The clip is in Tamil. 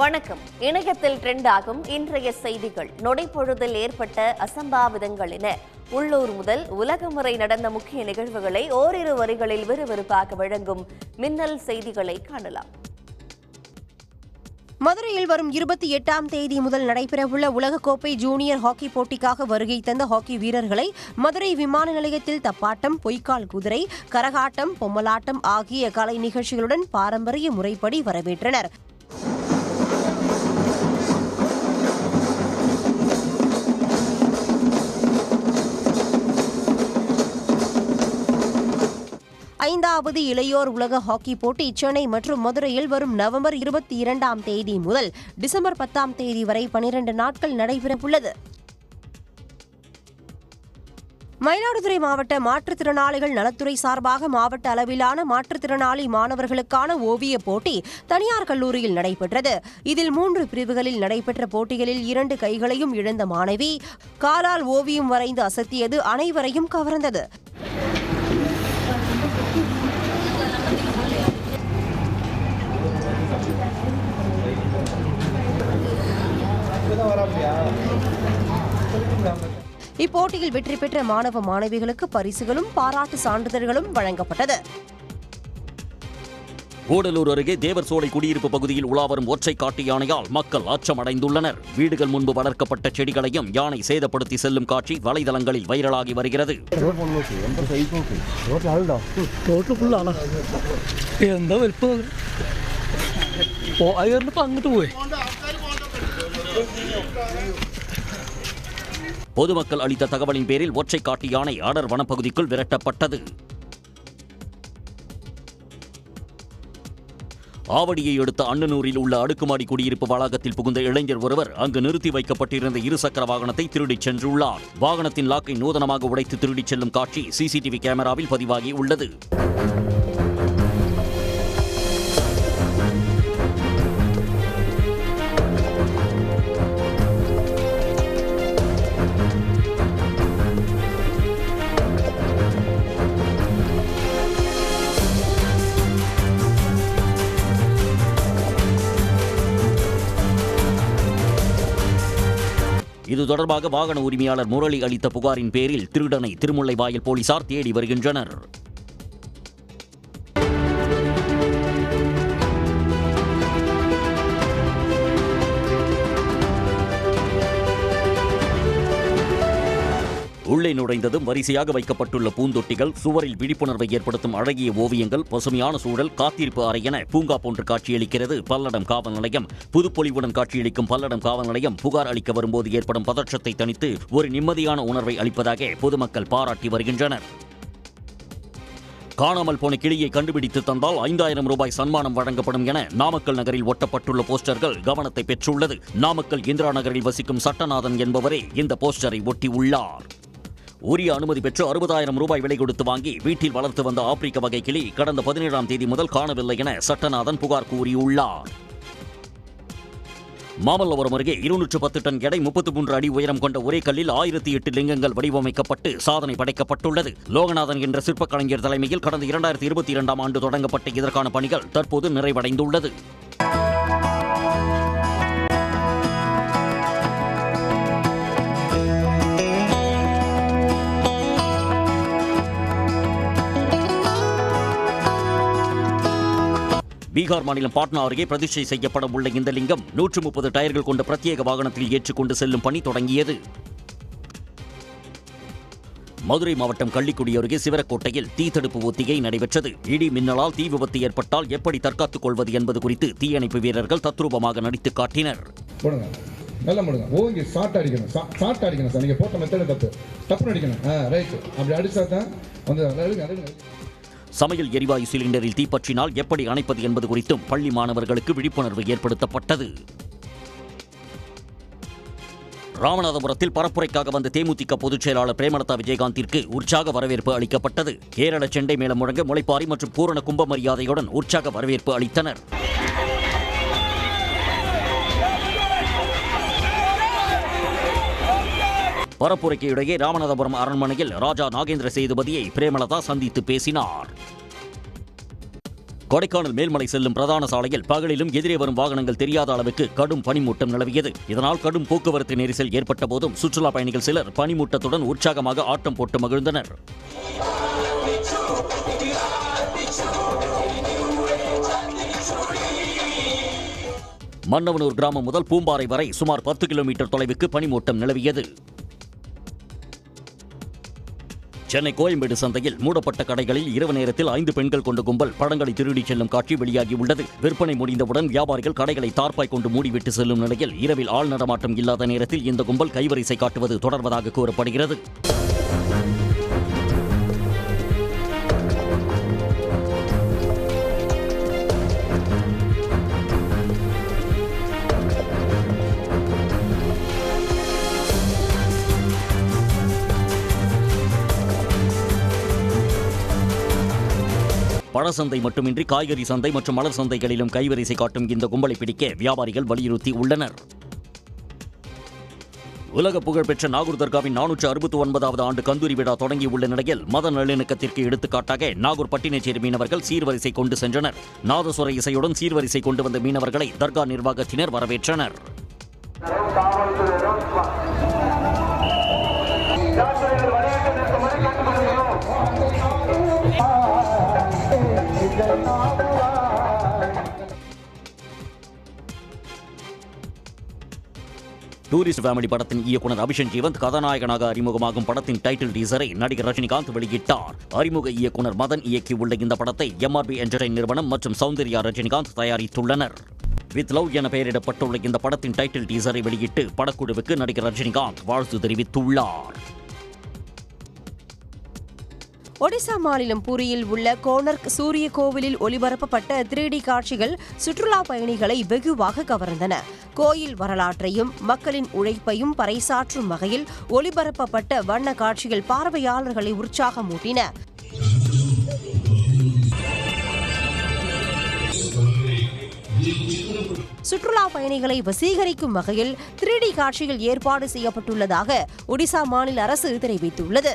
வணக்கம். இணையத்தில் ட்ரெண்ட் ஆகும் இன்றைய செய்திகள். நொடைப்பொழுதில் ஏற்பட்ட அசம்பாவிதங்கள் என உள்ளூர் முதல் உலகம் வரை நடந்த முக்கிய நிகழ்வுகளை ஓரிரு வரிகளில் விறுவிறுப்பாக வழங்கும் மின்னல் செய்திகளை காணலாம். மதுரையில் வரும் இருபத்தி எட்டாம் தேதி முதல் நடைபெறவுள்ள உலகக்கோப்பை ஜூனியர் ஹாக்கி போட்டிக்காக வருகை தந்த ஹாக்கி வீரர்களை மதுரை விமான நிலையத்தில் தப்பாட்டம் பொய்க்கால் குதிரை கரகாட்டம் பொம்மலாட்டம் ஆகிய கலை நிகழ்ச்சிகளுடன் பாரம்பரிய முறைப்படி வரவேற்றனர். ஐந்தாவது இளையோர் உலக ஹாக்கி போட்டி சென்னை மற்றும் மதுரையில் வரும் நவம்பர் இருபத்தி இரண்டாம் தேதி முதல் டிசம்பர் பத்தாம் தேதி வரை பனிரெண்டு நாட்கள் நடைபெறவுள்ளது. மயிலாடுதுறை மாவட்ட மாற்றுத்திறனாளிகள் நலத்துறை சார்பாக மாவட்ட அளவிலான மாற்றுத்திறனாளி மாணவர்களுக்கான ஓவியப் போட்டி தனியார் கல்லூரியில் நடைபெற்றது. இதில் மூன்று பிரிவுகளில் நடைபெற்ற போட்டிகளில் இரண்டு கைகளையும் இழந்த மாணவி காலால் ஓவியம் வரைந்து அசத்தியது அனைவரையும் கவர்ந்தது. இப்போட்டியில் வெற்றி பெற்ற மாணவ மாணவிகளுக்கு பரிசுகளும் பாராட்டு சான்றிதழ்களும் வழங்கப்பட்டது. கூடலூர் அருகே தேவர் சோலை குடியிருப்பு பகுதியில் உலாவரும் ஒற்றை காட்டு யானையால் மக்கள் அச்சமடைந்துள்ளனர். வீடுகள் முன்பு வளர்க்கப்பட்ட செடிகளையும் யானை சேதப்படுத்தி செல்லும் காட்சி வலைதளங்களில் வைரலாகி வருகிறது. அங்கிட்டு போய் பொதுமக்கள் அளித்த தகவலின் பேரில் ஒற்றை காட்டு யானை அடர் வனப்பகுதிக்குள் விரட்டப்பட்டது. ஆவடியை அடுத்த அண்ணனூரில் உள்ள அடுக்குமாடி குடியிருப்பு வளாகத்தில் புகுந்த இளைஞர் ஒருவர் அங்கு நிறுத்தி வைக்கப்பட்டிருந்த இருசக்கர வாகனத்தை திருடிச் சென்றுள்ளார். வாகனத்தின் லாக்கை நூதனமாக உடைத்து திருடிச் செல்லும் காட்சி சிசிடிவி கேமராவில் பதிவாகி உள்ளது. இது தொடர்பாக வாகன உரிமையாளர் முரளி அளித்த புகாரின் பேரில் திருடனை திருமுல்லைவாயல் போலீசார் தேடி வருகின்றனர். உள்ளே நுழைந்ததும் வரிசையாக வைக்கப்பட்டுள்ள பூந்தொட்டிகள் சுவரில் விழிப்புணர்வை ஏற்படுத்தும் அழகிய ஓவியங்கள் பசுமையான சூழல் காத்திருப்பு அறை என பூங்கா போன்று காட்சியளிக்கிறது. பல்லடம் காவல் நிலையம். புதுப்பொலிவுடன் காட்சியளிக்கும் பல்லடம் காவல் நிலையம் புகார் அளிக்க வரும்போது ஏற்படும் பதற்றத்தை தணித்து ஒரு நிம்மதியான உணர்வை அளிப்பதாக பொதுமக்கள் பாராட்டி வருகின்றனர். காணாமல் போன கிளியை கண்டுபிடித்து தந்தால் ஐந்தாயிரம் ரூபாய் சன்மானம் வழங்கப்படும் என நாமக்கல் நகரில் ஒட்டப்பட்டுள்ள போஸ்டர்கள் கவனத்தை பெற்றுள்ளது. நாமக்கல் இந்திரா நகரில் வசிக்கும் சட்டநாதன் என்பவரே இந்த போஸ்டரை ஒட்டியுள்ளார். உரிய அனுமதி பெற்று அறுபதாயிரம் ரூபாய் விலை கொடுத்து வாங்கி வீட்டில் வளர்த்து வந்த ஆப்பிரிக்க வகை கிளி கடந்த பதினேழாம் தேதி முதல் காணவில்லை என சட்டநாதன் புகார் கூறியுள்ளார். மாமல்லபுரம் அருகே இருநூற்று பத்து டன் எடை முப்பத்தி மூன்று அடி உயரம் கொண்ட ஒரே கல்லில் ஆயிரத்தி எட்டு லிங்கங்கள் வடிவமைக்கப்பட்டு சாதனை படைக்கப்பட்டுள்ளது. லோகநாதன் என்ற சிற்பக் கலைஞர் தலைமையில் கடந்த இரண்டாயிரத்தி இருபத்தி இரண்டாம் ஆண்டு தொடங்கப்பட்ட இதற்கான பணிகள் தற்போது நிறைவடைந்துள்ளது. பீகார் மாநிலம் பாட்னா அருகே பிரதிஷ்டை செய்யப்பட உள்ள இந்த லிங்கம் நூற்று முப்பது டயர்கள் கொண்ட பிரத்யேக வாகனத்தில் ஏற்றுக்கொண்டு செல்லும் பணி தொடங்கியது. மதுரை மாவட்டம் கள்ளிக்குடி அருகே சிவரக்கோட்டையில் தீ தடுப்பு ஒத்திகை நடைபெற்றது. இடி மின்னலால் தீ விபத்து ஏற்பட்டால் எப்படி தற்காத்துக் கொள்வது என்பது குறித்து தீயணைப்பு வீரர்கள் தத்ரூபமாக நடித்து காட்டினர். நல்லா ஓங்கி அடிக்கணும். அடிக்கணும் சார் நீங்கள் போட்ட மெத்தடு தப்பு. தப்பு அடிக்கணும். ஆ ரைட் அப்படி அடிச்சா தான் வந்து சமையல் எரிவாயு சிலிண்டரில் தீப்பற்றினால் எப்படி அணைப்பது என்பது குறித்தும் பள்ளி மாணவர்களுக்கு விழிப்புணர்வு ஏற்படுத்தப்பட்டது. ராமநாதபுரத்தில் பரப்புரைக்காக வந்த தேமுதிக பொதுச் செயலாளர் பிரேமலதா விஜயகாந்திற்கு உற்சாக வரவேற்பு அளிக்கப்பட்டது. கேரள செண்டை மேளம் முழங்க முளைப்பாரி மற்றும் பூரண கும்ப மரியாதையுடன் உற்சாக வரவேற்பு அளித்தனர். பரப்புரைக்கு இடையே ராமநாதபுரம் அரண்மனையில் ராஜா நாகேந்திர சேதுபதியை பிரேமலதா சந்தித்து பேசினார். கொடைக்கானல் மேல்மலை செல்லும் பிரதான சாலையில் பகலிலும் எதிரே வரும் வாகனங்கள் தெரியாத அளவுக்கு கடும் பனிமூட்டம் நிலவியது. இதனால் கடும் போக்குவரத்து நெரிசல் ஏற்பட்ட போதும் சுற்றுலா பயணிகள் சிலர் பனிமூட்டத்துடன் உற்சாகமாக ஆட்டம் போட்டு மகிழ்ந்தனர். மன்னவனூர் கிராமம் முதல் பூம்பாறை வரை சுமார் பத்து கிலோமீட்டர் தொலைவுக்கு பனிமூட்டம் நிலவியது. சென்னை கோயம்பேடு சந்தையில் மூடப்பட்ட கடைகளில் இரவு நேரத்தில் ஐந்து பெண்கள் கொண்ட கும்பல் பழங்களை திருடிச் செல்லும் காட்சி வெளியாகியுள்ளது. விற்பனை முடிந்தவுடன் வியாபாரிகள் கடைகளை தார்ப்பாய் கொண்டு மூடிவிட்டு செல்லும் நிலையில் இரவில் ஆள் நடமாட்டம் இல்லாத நேரத்தில் இந்த கும்பல் கைவரிசை காட்டுவது தொடர்வதாக கூறப்படுகிறது. பழசந்தை மட்டுமின்றி காய்கறி சந்தை மற்றும் மலர் சந்தைகளிலும் கைவரிசை காட்டும் இந்த கும்பலை பிடிக்க வியாபாரிகள் வலியுறுத்தி உள்ளனர். உலக புகழ்பெற்ற நாகூர் தர்காவின் நானூற்று அறுபத்தி ஒன்பதாவது ஆண்டு கந்தூரி விழா தொடங்கியுள்ள நிலையில் மத நல்லிணக்கத்திற்கு எடுத்துக்காட்டாக நாகூர் பட்டினச்சேரி மீனவர்கள் சீர்வரிசை கொண்டு சென்றனர். நாதசுர இசையுடன் சீர்வரிசை கொண்டு வந்த மீனவர்களை தர்கா நிர்வாகத்தினர் வரவேற்றனர். டூரிஸ்ட் ஃபேமிலி படத்தின் இயக்குனர் அபிஷன் ஜீவந்த் கதாநாயகனாக அறிமுகமாகும் படத்தின் டைட்டில் டீசரை நடிகர் ரஜினிகாந்த் வெளியிட்டார். அறிமுக இயக்குனர் மதன் இயக்கியுள்ள இந்த படத்தை எம்ஆர்பி என்டர்டைன் நிறுவனம் மற்றும் சௌந்தர்யா ரஜினிகாந்த் தயாரித்துள்ளனர். வித் லவ் என பெயரிடப்பட்டுள்ள இந்த படத்தின் டைட்டில் டீசரை வெளியிட்டு படக்குழுவுக்கு நடிகர் ரஜினிகாந்த் வாழ்த்து தெரிவித்துள்ளார். ஒடிசா மாநிலம் பூரியில் உள்ள கோனர்க் சூரிய கோவிலில் ஒளிபரப்பப்பட்ட த்ரீ டி காட்சிகள் சுற்றுலா பயணிகளை வெகுவாக கவர்ந்தன. கோயில் வரலாற்றையும் மக்களின் உழைப்பையும் பறைசாற்றும் வகையில் ஒளிபரப்பப்பட்ட வண்ண காட்சிகள் பார்வையாளர்களை உற்சாகமூட்டின. சுற்றுலா பயணிகளை வசீகரிக்கும் வகையில் த்ரீ டி காட்சிகள் ஏற்பாடு செய்யப்பட்டுள்ளதாக ஒடிசா மாநில அரசு தெரிவித்துள்ளது.